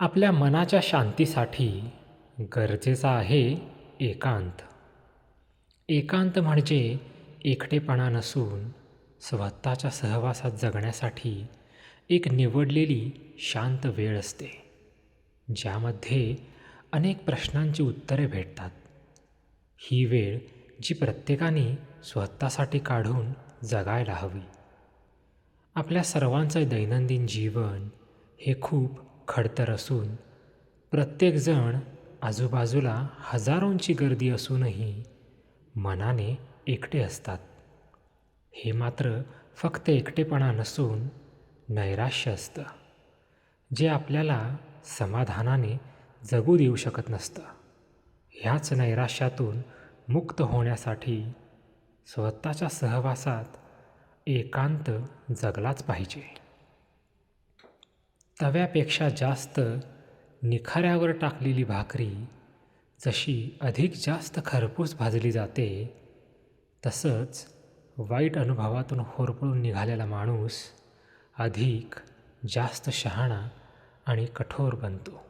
आपल्या मनाच्या शांतीसाठी गरजेचा आहे एकांत. एकांत म्हणजे एकटेपणा नसून स्वतःच्या सहवासात जगण्यासाठी एक निवडलेली शांत वेळ असते ज्यामध्ये अनेक प्रश्नांची उत्तरे भेटतात. ही वेळ जी प्रत्येकाने स्वतःसाठी काढून जगायला हवी. आपल्या सर्वांचं दैनंदिन जीवन हे खूप खडतर असून प्रत्येकजण आजूबाजूला हजारोंची गर्दी असूनही मनाने एकटे असतात. हे मात्र फक्त एकटेपणा नसून नैराश्य असतं जे आपल्याला समाधानाने जगू देऊ शकत नसतं. ह्याच नैराश्यातून मुक्त होण्यासाठी स्वतःच्या सहवासात एकांत जगलाच पाहिजे. तव्यापेक्षा जास्त निखाऱ्यावर टाकलेली भाकरी जशी अधिक जास्त खरपूस भाजली जाते तसंच वाईट अनुभवातून होरपळून निघालेला माणूस अधिक जास्त शहाणा आणि कठोर बनतो.